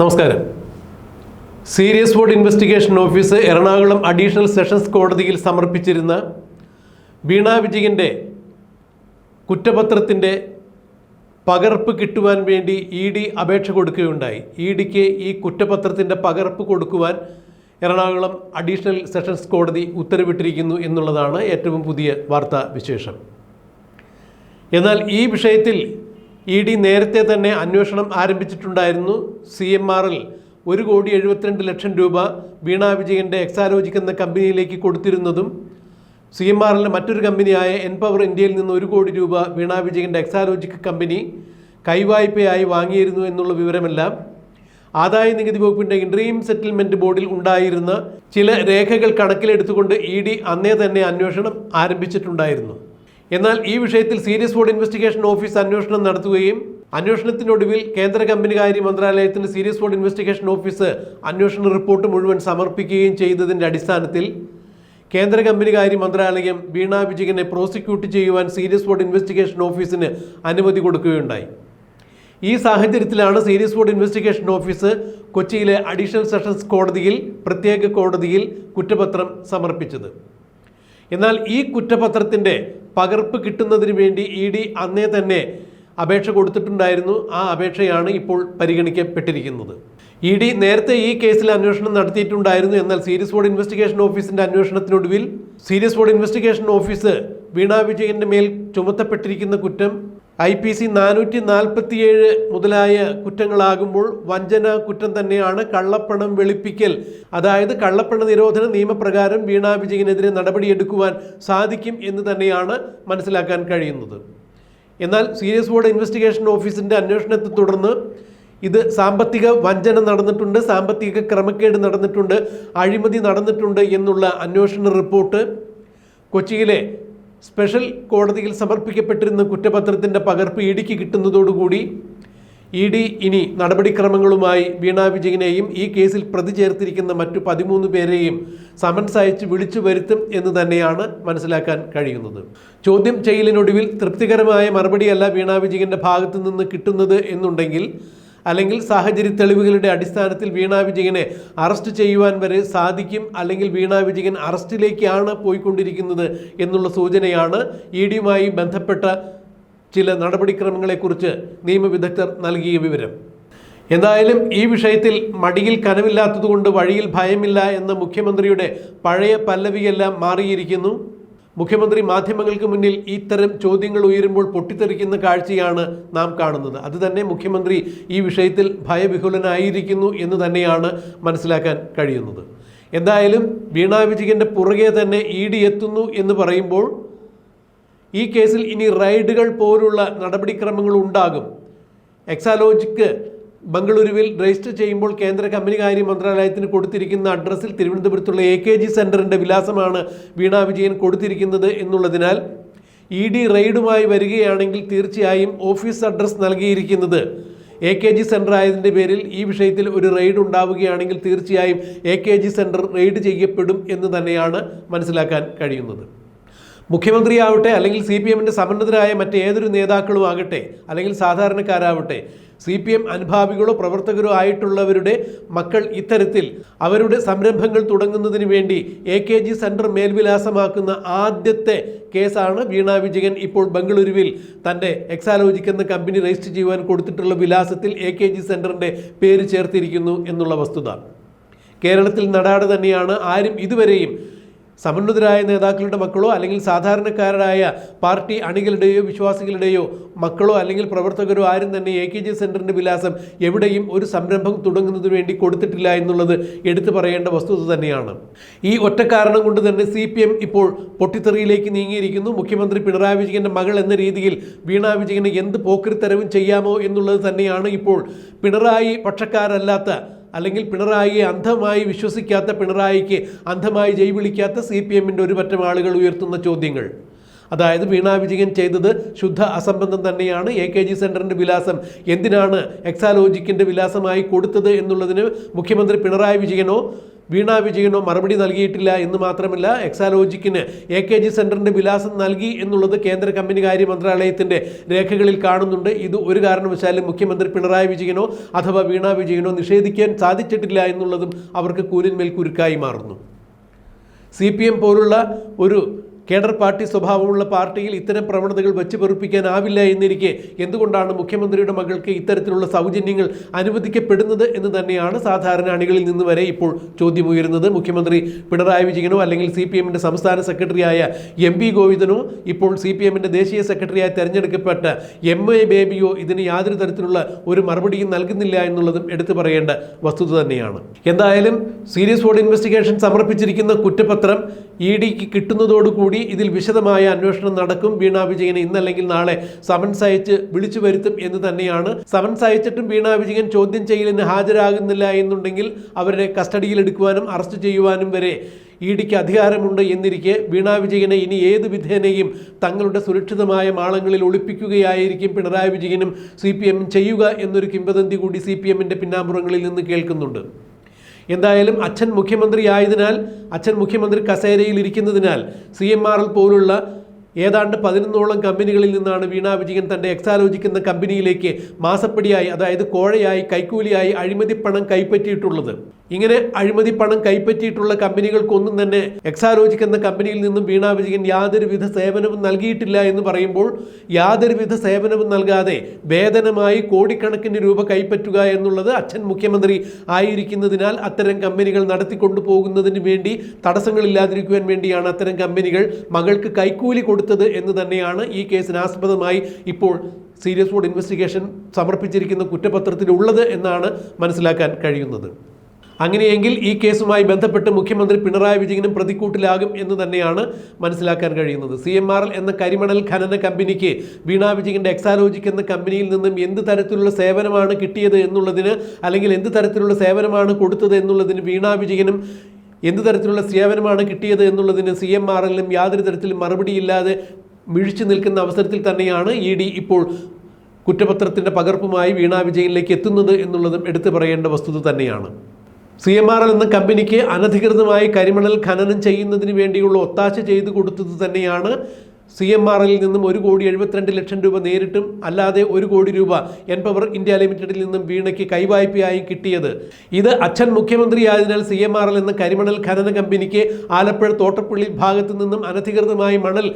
നമസ്കാരം. Serious board investigation office Ernakulam additional sessions കോടതിയിൽ സമർപ്പിച്ചിരുന്ന വീണ വിജയന്റെ കുറ്റപത്രത്തിന്റെ പകർപ്പ് കിട്ടുവാൻ വേണ്ടി ഇ ഡി അപേക്ഷ കൊടുക്കുകയുണ്ടായി. ഇ ഡിക്ക് ഈ കുറ്റപത്രത്തിന്റെ പകർപ്പ് കൊടുക്കുവാൻ എറണാകുളം അഡീഷണൽ സെഷൻസ് കോടതി ഉത്തരവിട്ടിരിക്കുന്നു എന്നുള്ളതാണ് ഏറ്റവും പുതിയ വാർത്താ വിശേഷം എന്നാൽ ഈ വിഷയത്തിൽ ഇ ഡി നേരത്തെ തന്നെ അന്വേഷണം ആരംഭിച്ചിട്ടുണ്ടായിരുന്നു. സി എം ആറിൽ ഒരു കോടി എഴുപത്തിരണ്ട് ലക്ഷം രൂപ വീണ വിജയന്റെ എക്സാലോജിക് എന്ന കമ്പനിയിലേക്ക് കൊടുത്തിരുന്നതും സി എം ആറിലെ മറ്റൊരു കമ്പനിയായ എൻ പവർ ഇന്ത്യയിൽ നിന്ന് ഒരു കോടി രൂപ വീണ വിജയന്റെ എക്സാലോജിക് കമ്പനി കൈവായ്പയായി വാങ്ങിയിരുന്നു എന്നുള്ള വിവരമെല്ലാം. ആദായ നികുതി വകുപ്പിന്റെ ഇൻട്രീം സെറ്റിൽമെന്റ് ബോർഡിൽ ഉണ്ടായിരുന്ന ചില രേഖകൾ കണക്കിലെടുത്തുകൊണ്ട് ഇ ഡി അന്നേ തന്നെ അന്വേഷണം ആരംഭിച്ചിട്ടുണ്ടായിരുന്നു. എന്നാൽ ഈ വിഷയത്തിൽ സീരിയസ് ബോർഡ് ഇൻവെസ്റ്റിഗേഷൻ ഓഫീസ് അന്വേഷണം നടത്തുകയും അന്വേഷണത്തിനൊടുവിൽ കേന്ദ്ര കമ്പനികാര്യ മന്ത്രാലയത്തിന് സീരിയസ് ബോർഡ് ഇൻവെസ്റ്റിഗേഷൻ ഓഫീസ് അന്വേഷണ റിപ്പോർട്ട് മുഴുവൻ സമർപ്പിക്കുകയും ചെയ്തതിന്റെ അടിസ്ഥാനത്തിൽ കേന്ദ്ര കമ്പനികാര്യ മന്ത്രാലയം വീണ വിജയനെ പ്രോസിക്യൂട്ട് ചെയ്യുവാൻ സീരിയസ് ബോർഡ് ഇൻവെസ്റ്റിഗേഷൻ ഓഫീസിന് അനുമതി കൊടുക്കുകയുണ്ടായി. ഈ സാഹചര്യത്തിലാണ് സീരിയസ് ബോർഡ് ഇൻവെസ്റ്റിഗേഷൻ ഓഫീസ് കൊച്ചിയിലെ അഡീഷണൽ സെഷൻസ് കോടതിയിൽ പ്രത്യേക കോടതിയിൽ കുറ്റപത്രം സമർപ്പിച്ചത്. എന്നാൽ ഈ കുറ്റപത്രത്തിന്റെ പകർപ്പ് കിട്ടുന്നതിന് വേണ്ടി ഇ ഡി അന്നേ തന്നെ അപേക്ഷ കൊടുത്തിട്ടുണ്ടായിരുന്നു. ആ അപേക്ഷയാണ് ഇപ്പോൾ പരിഗണിക്കപ്പെട്ടിരിക്കുന്നത്. ഇ ഡി നേരത്തെ ഈ കേസിൽ അന്വേഷണം നടത്തിയിട്ടുണ്ടായിരുന്നു. എന്നാൽ സീരിയസ് ബോർഡ് ഇൻവെസ്റ്റിഗേഷൻ ഓഫീസിന്റെ അന്വേഷണത്തിനൊടുവിൽ serious board investigation office Veena വിജയന്റെ മേൽ ചുമത്തപ്പെട്ടിരിക്കുന്ന കുറ്റം ഐ പി സി നാനൂറ്റി നാൽപ്പത്തിയേഴ് മുതലായ കുറ്റങ്ങളാകുമ്പോൾ വഞ്ചന കുറ്റം തന്നെയാണ് കള്ളപ്പണം വെളുപ്പിക്കൽ. അതായത് കള്ളപ്പണ നിരോധന നിയമപ്രകാരം വീണാ വിജയനെതിരെ നടപടിയെടുക്കുവാൻ സാധിക്കും എന്ന് തന്നെയാണ് മനസ്സിലാക്കാൻ കഴിയുന്നത്. എന്നാൽ സീരിയസ് ബോർഡ് ഇൻവെസ്റ്റിഗേഷൻ ഓഫീസിന്റെ അന്വേഷണത്തെ തുടർന്ന് ഇത് സാമ്പത്തിക വഞ്ചന നടന്നിട്ടുണ്ട് സാമ്പത്തിക ക്രമക്കേട് നടന്നിട്ടുണ്ട് അഴിമതി നടന്നിട്ടുണ്ട് എന്നുള്ള അന്വേഷണ റിപ്പോർട്ട് കൊച്ചിയിലെ സ്പെഷ്യൽ കോടതിയിൽ സമർപ്പിക്കപ്പെട്ടിരുന്ന കുറ്റപത്രത്തിന്റെ പകർപ്പ് ഇ ഡിക്ക് കിട്ടുന്നതോടുകൂടി ഇ ഡി ഇനി നടപടിക്രമങ്ങളുമായി വീണ വിജയനെയും ഈ കേസിൽ പ്രതി ചേർത്തിരിക്കുന്ന മറ്റു പതിമൂന്ന് പേരെയും സമൻസ് അയച്ച് വിളിച്ചു വരുത്തും എന്ന് തന്നെയാണ് മനസ്സിലാക്കാൻ കഴിയുന്നത്. ചോദ്യം ചെയ്യലിനൊടുവിൽ തൃപ്തികരമായ മറുപടിയല്ല വീണ വിജയന്റെ ഭാഗത്തു നിന്ന് കിട്ടുന്നത് എന്നുണ്ടെങ്കിൽ അല്ലെങ്കിൽ സാഹചര്യ തെളിവുകളുടെ അടിസ്ഥാനത്തിൽ വീണ വിജയനെ അറസ്റ്റ് ചെയ്യുവാൻ വരെ സാധിക്കും അല്ലെങ്കിൽ വീണ വിജയൻ അറസ്റ്റിലേക്കാണ് പോയിക്കൊണ്ടിരിക്കുന്നത് എന്നുള്ള സൂചനയാണ് ഇ ഡിയുമായി ബന്ധപ്പെട്ട ചില നടപടിക്രമങ്ങളെക്കുറിച്ച് നിയമവിദഗ്ധർ നൽകിയ വിവരം. എന്തായാലും ഈ വിഷയത്തിൽ മടിയിൽ കനവില്ലാത്തതുകൊണ്ട് വഴിയിൽ ഭയമില്ല എന്ന മുഖ്യമന്ത്രിയുടെ പഴയ പല്ലവിയെല്ലാം മാറിയിരിക്കുന്നു. മുഖ്യമന്ത്രി മാധ്യമങ്ങൾക്ക് മുന്നിൽ ഇത്തരം ചോദ്യങ്ങൾ ഉയരുമ്പോൾ പൊട്ടിത്തെറിക്കുന്ന കാഴ്ചയാണ് നാം കാണുന്നത്. അത് തന്നെ മുഖ്യമന്ത്രി ഈ വിഷയത്തിൽ ഭയവിഹുലനായിരിക്കുന്നു എന്ന് തന്നെയാണ് മനസ്സിലാക്കാൻ കഴിയുന്നത്. എന്തായാലും വീണ വിജയന്റെ പുറകെ തന്നെ ഇ ഡി എത്തുന്നു എന്ന് പറയുമ്പോൾ ഈ കേസിൽ ഇനി റൈഡുകൾ പോലുള്ള നടപടിക്രമങ്ങൾ ഉണ്ടാകും. എക്സാലോജിക്ക് ബംഗളൂരുവിൽ രജിസ്റ്റർ ചെയ്യുമ്പോൾ കേന്ദ്ര കമ്പനികാര്യ മന്ത്രാലയത്തിന് കൊടുത്തിരിക്കുന്ന അഡ്രസ്സിൽ തിരുവനന്തപുരത്തുള്ള എ കെ ജി സെന്ററിന്റെ വിലാസമാണ് വീണ വിജയൻ കൊടുത്തിരിക്കുന്നത് എന്നുള്ളതിനാൽ ഇ ഡി റെയ്ഡുമായി വരികയാണെങ്കിൽ തീർച്ചയായും ഓഫീസ് അഡ്രസ്സ് നൽകിയിരിക്കുന്നത്. എ കെ ജി സെന്റർ ആയതിന്റെ പേരിൽ ഈ വിഷയത്തിൽ ഒരു റെയ്ഡ് ഉണ്ടാവുകയാണെങ്കിൽ തീർച്ചയായും A K G center raid ചെയ്യപ്പെടും എന്ന് തന്നെയാണ് മനസ്സിലാക്കാൻ കഴിയുന്നത്. മുഖ്യമന്ത്രിയാവട്ടെ അല്ലെങ്കിൽ സി പി എമ്മിന്റെ സമന്നതരായ മറ്റേതൊരു നേതാക്കളും ആകട്ടെ അല്ലെങ്കിൽ സാധാരണക്കാരാവട്ടെ സി പി എം അനുഭാവികളോ പ്രവർത്തകരോ ആയിട്ടുള്ളവരുടെ മക്കൾ ഇത്തരത്തിൽ അവരുടെ സംരംഭങ്ങൾ തുടങ്ങുന്നതിന് വേണ്ടി എ കെ ജി സെന്റർ മേൽവിലാസമാക്കുന്ന ആദ്യത്തെ കേസാണ് വീണ വിജയൻ ഇപ്പോൾ ബംഗളൂരുവിൽ തന്റെ എക്സാലോജിക് എന്ന കമ്പനി രജിസ്റ്റർ ചെയ്യുവാൻ കൊടുത്തിട്ടുള്ള വിലാസത്തിൽ എ കെ ജി സെന്ററിന്റെ പേര് ചേർത്തിരിക്കുന്നു എന്നുള്ള വസ്തുത. കേരളത്തിൽ നടാട് തന്നെയാണ് ആരും ഇതുവരെയും സമുന്നതരായ നേതാക്കളുടെ മക്കളോ അല്ലെങ്കിൽ സാധാരണക്കാരായ പാർട്ടി അണികളുടെയോ വിശ്വാസികളുടെയോ മക്കളോ അല്ലെങ്കിൽ പ്രവർത്തകരോ ആരും തന്നെ എ കെ ജി സെന്ററിന്റെ വിലാസം എവിടെയും ഒരു സംരംഭം തുടങ്ങുന്നതിന് വേണ്ടി കൊടുത്തിട്ടില്ല എന്നുള്ളത് എടുത്തു പറയേണ്ട വസ്തുത തന്നെയാണ്. ഈ ഒറ്റ കാരണം കൊണ്ട് തന്നെ സി പി എം ഇപ്പോൾ പൊട്ടിത്തെറിയിലേക്ക് നീങ്ങിയിരിക്കുന്നു. മുഖ്യമന്ത്രി പിണറായി വിജയന്റെ മകൾ എന്ന രീതിയിൽ വീണ വിജയന് എന്ത് പോക്രിത്തരവും ചെയ്യാമോ എന്നുള്ളത് തന്നെയാണ് ഇപ്പോൾ പിണറായി പക്ഷക്കാരല്ലാത്ത അല്ലെങ്കിൽ പിണറായിയെ അന്ധമായി വിശ്വസിക്കാത്ത പിണറായിക്ക് അന്ധമായി ജയ് വിളിക്കാത്ത സി പി എമ്മിന്റെ ഒരു പറ്റം ആളുകൾ ഉയർത്തുന്ന ചോദ്യങ്ങൾ. അതായത് വീണ വിജയൻ ചെയ്തത് ശുദ്ധ അസംബന്ധം തന്നെയാണ്. എ കെ ജി സെന്ററിന്റെ വിലാസം എന്തിനാണ് എക്സാലോജിക്കിന്റെ വിലാസമായി കൊടുത്തത് എന്നുള്ളതിന് മുഖ്യമന്ത്രി പിണറായി വിജയനോ വീണ വിജയനോ മറുപടി നൽകിയിട്ടില്ല എന്ന് മാത്രമല്ല എക്സാലോജിക്കിന് എ കെ ജി സെന്ററിന്റെ വിലാസം നൽകി എന്നുള്ളത് കേന്ദ്ര കമ്പനി കാര്യ മന്ത്രാലയത്തിന്റെ രേഖകളിൽ കാണുന്നുണ്ട്. ഇത് ഒരു കാരണവശാലും മുഖ്യമന്ത്രി പിണറായി വിജയനോ അഥവാ വീണ വിജയനോ നിഷേധിക്കാൻ സാധിച്ചിട്ടില്ല എന്നുള്ളതും അവർക്ക് കൂനിന്മേൽ കുരുക്കായി മാറുന്നു. സി പി എം പോലുള്ള ഒരു കേഡർ പാർട്ടി സ്വഭാവമുള്ള പാർട്ടിയിൽ ഇത്തരം പ്രവണതകൾ വെച്ച് പെറുപ്പിക്കാനാവില്ല എന്നിരിക്കെ എന്തുകൊണ്ടാണ് മുഖ്യമന്ത്രിയുടെ മകൾക്ക് ഇത്തരത്തിലുള്ള സൗജന്യങ്ങൾ അനുവദിക്കപ്പെടുന്നത് എന്ന് തന്നെയാണ് സാധാരണ അണികളിൽ നിന്ന് വരെ ഇപ്പോൾ ചോദ്യമുയരുന്നത്? മുഖ്യമന്ത്രി പിണറായി വിജയനോ അല്ലെങ്കിൽ സി പി എമ്മിന്റെ സംസ്ഥാന സെക്രട്ടറിയായ എം പി ഗോവിന്ദനോ ഇപ്പോൾ സി പി എമ്മിന്റെ ദേശീയ സെക്രട്ടറിയായി തെരഞ്ഞെടുക്കപ്പെട്ട എം എ ബേബിയോ ഇതിന് യാതൊരു തരത്തിലുള്ള ഒരു മറുപടിയും നൽകുന്നില്ല എന്നുള്ളതും എടുത്തു പറയേണ്ട വസ്തുത തന്നെയാണ്. എന്തായാലും സീരിയസ് ഫോർഡ് ഇൻവെസ്റ്റിഗേഷൻ സമർപ്പിച്ചിരിക്കുന്ന കുറ്റപത്രം ഇ ഡിക്ക് കിട്ടുന്നതോടുകൂടി ഇതിൽ വിശദമായ അന്വേഷണം നടക്കും. വീണ വിജയനെ ഇന്നല്ലെങ്കിൽ നാളെ സമൻസ് അയച്ച് വിളിച്ചു വരുത്തും എന്ന് തന്നെയാണ്. സമൻസ് അയച്ചിട്ടും വീണ വിജയൻ ചോദ്യം ചെയ്യലിന് ഹാജരാകുന്നില്ല എന്നുണ്ടെങ്കിൽ അവരെ കസ്റ്റഡിയിൽ എടുക്കുവാനും അറസ്റ്റ് ചെയ്യുവാനും വരെ ഇ ഡിക്ക് അധികാരമുണ്ട് എന്നിരിക്കെ വീണ വിജയനെ ഇനി ഏത് വിധേനയും തങ്ങളുടെ സുരക്ഷിതമായ മാളങ്ങളിൽ ഒളിപ്പിക്കുകയായിരിക്കും പിണറായി വിജയനും സി പി ചെയ്യുക എന്നൊരു കിംവദന്തി കൂടി സി പി പിന്നാമ്പുറങ്ങളിൽ നിന്ന് കേൾക്കുന്നുണ്ട്. എന്തായാലും അച്ഛൻ മുഖ്യമന്ത്രി ആയതിനാൽ അച്ഛൻ മുഖ്യമന്ത്രി കസേരയിൽ ഇരിക്കുന്നതിനാൽ സി എം ആർ എൽ പോലുള്ള ഏതാണ്ട് പതിനൊന്നോളം കമ്പനികളിൽ നിന്നാണ് വീണ വിജയൻ തന്റെ എക്സാലോചിക്കുന്ന കമ്പനിയിലേക്ക് മാസപ്പടിയായി അതായത് കോഴയായി കൈക്കൂലിയായി അഴിമതി പണം കൈപ്പറ്റിയിട്ടുള്ളത്. ഇങ്ങനെ അഴിമതി പണം കൈപ്പറ്റിയിട്ടുള്ള കമ്പനികൾക്കൊന്നും തന്നെ എക്സാലോജിക് എന്ന കമ്പനിയിൽ നിന്നും വീണ വിജയൻ യാതൊരുവിധ സേവനവും നൽകിയിട്ടില്ല എന്ന് പറയുമ്പോൾ യാതൊരുവിധ സേവനവും നൽകാതെ വേതനമായി കോടിക്കണക്കിന് രൂപ കൈപ്പറ്റുക എന്നുള്ളത് അച്ഛൻ മുഖ്യമന്ത്രി ആയിരിക്കുന്നതിനാൽ അത്തരം കമ്പനികൾ നടത്തിക്കൊണ്ടു പോകുന്നതിന് വേണ്ടി തടസ്സങ്ങളില്ലാതിരിക്കുവാൻ വേണ്ടിയാണ് അത്തരം കമ്പനികൾ മകൾക്ക് കൈക്കൂലി കൊടുത്തത് എന്ന് തന്നെയാണ് ഈ കേസിന് ആസ്പദമായി ഇപ്പോൾ സീരിയസ് ബോർഡ് ഇൻവെസ്റ്റിഗേഷൻ സമർപ്പിച്ചിരിക്കുന്ന കുറ്റപത്രത്തിലുള്ളത് എന്നാണ് മനസ്സിലാക്കാൻ കഴിയുന്നത്. അങ്ങനെയെങ്കിൽ ഈ കേസുമായി ബന്ധപ്പെട്ട് മുഖ്യമന്ത്രി പിണറായി വിജയനും പ്രതിക്കൂട്ടിലാകും എന്ന് തന്നെയാണ് മനസ്സിലാക്കാൻ കഴിയുന്നത്. സി എം ആർ എൽ എന്ന കരിമണൽ ഖനന കമ്പനിക്ക് വീണ വിജയന്റെ എക്സാലോജിക് എന്ന കമ്പനിയിൽ നിന്നും എന്ത് തരത്തിലുള്ള സേവനമാണ് കിട്ടിയത് എന്നുള്ളതിന് അല്ലെങ്കിൽ എന്ത് തരത്തിലുള്ള സേവനമാണ് കൊടുത്തത് എന്നുള്ളതിന് വീണ വിജയനും എന്ത് തരത്തിലുള്ള സേവനമാണ് കിട്ടിയത് എന്നുള്ളതിന് സി എം ആർ എല്ലിനും യാതൊരു തരത്തിലും മറുപടിയില്ലാതെ മിഴിച്ചു നിൽക്കുന്ന അവസരത്തിൽ തന്നെയാണ് ഇ ഡി ഇപ്പോൾ കുറ്റപത്രത്തിന്റെ പകർപ്പുമായി വീണ വിജയനിലേക്ക് എത്തുന്നത് എന്നുള്ളതും എടുത്തു പറയേണ്ട വസ്തുത തന്നെയാണ്. സി എം ആർ എൽ എന്ന കമ്പനിക്ക് അനധികൃതമായി കരിമണൽ ഖനനം ചെയ്യുന്നതിന് വേണ്ടിയുള്ള ഒത്താശ ചെയ്തു കൊടുത്തത് തന്നെയാണ് സി എം എല്ലിൽ നിന്നും ഒരു കോടി എഴുപത്തിരണ്ട് ലക്ഷം രൂപ നേരിട്ടും അല്ലാതെ ഒരു കോടി രൂപ എൻ പവർ ഇന്ത്യ ലിമിറ്റഡിൽ നിന്നും വീണയ്ക്ക് കൈവായ്പയായി കിട്ടിയത്. ഇത് അച്ഛൻ മുഖ്യമന്ത്രിയായതിനാൽ സി എം ആർ എൽ എന്ന കരിമണൽ ഖനന കമ്പനിക്ക് ആലപ്പുഴ തോട്ടപ്പള്ളി ഭാഗത്തു നിന്നും അനധികൃതമായി മണൽ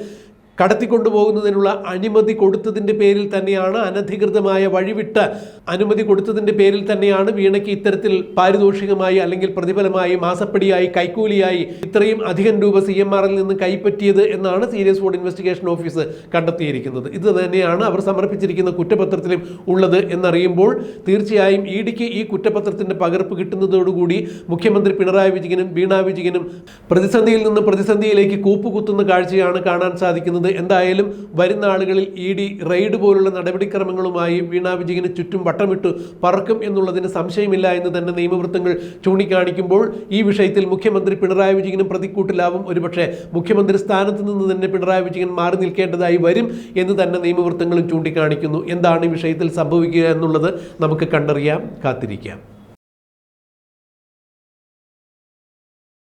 കടത്തിക്കൊണ്ടുപോകുന്നതിനുള്ള അനുമതി കൊടുത്തതിന്റെ പേരിൽ തന്നെയാണ് അനധികൃതമായ വഴിവിട്ട് അനുമതി കൊടുത്തതിന്റെ പേരിൽ തന്നെയാണ് വീണയ്ക്ക് ഇത്തരത്തിൽ പാരിതോഷികമായി അല്ലെങ്കിൽ പ്രതിഫലമായി മാസപ്പടിയായി കൈക്കൂലിയായി ഇത്രയും അധികം രൂപ സി എം ആറിൽ നിന്ന് കൈപ്പറ്റിയത് എന്നാണ് സീരിയസ് ഫോർഡ് ഇൻവെസ്റ്റിഗേഷൻ ഓഫീസ് കണ്ടെത്തിയിരിക്കുന്നത്. ഇത് തന്നെയാണ് അവർ സമർപ്പിച്ചിരിക്കുന്ന കുറ്റപത്രത്തിലും ഉള്ളത് എന്നറിയുമ്പോൾ തീർച്ചയായും ഇ ഡിക്ക് ഈ കുറ്റപത്രത്തിന്റെ പകർപ്പ് കിട്ടുന്നതോടുകൂടി മുഖ്യമന്ത്രി പിണറായി വിജയനും വീണ വിജയനും പ്രതിസന്ധിയിൽ നിന്ന് പ്രതിസന്ധിയിലേക്ക് കൂപ്പുകുത്തുന്ന കാഴ്ചയാണ് കാണാൻ സാധിക്കുന്നത്. എന്തായാലും വരുന്ന ആളുകളിൽ ഇ ഡി റെയ്ഡ് പോലുള്ള നടപടിക്രമങ്ങളുമായി വീണ വിജയന് ചുറ്റും വട്ടമിട്ടു പറക്കും എന്നുള്ളതിന് സംശയമില്ല എന്ന് തന്നെ നിയമവൃത്തങ്ങൾ ചൂണ്ടിക്കാണിക്കുമ്പോൾ ഈ വിഷയത്തിൽ മുഖ്യമന്ത്രി പിണറായി വിജയനും പ്രതിക്കൂട്ടിലാവും. ഒരുപക്ഷെ മുഖ്യമന്ത്രി സ്ഥാനത്ത് നിന്ന് തന്നെ പിണറായി വിജയൻ മാറി നിൽക്കേണ്ടതായി വരും എന്ന് തന്നെ നിയമവൃത്തങ്ങളും ചൂണ്ടിക്കാണിക്കുന്നു. എന്താണ് ഈ വിഷയത്തിൽ സംഭവിക്കുക എന്നുള്ളത് നമുക്ക് കണ്ടറിയാം കാത്തിരിക്കാം.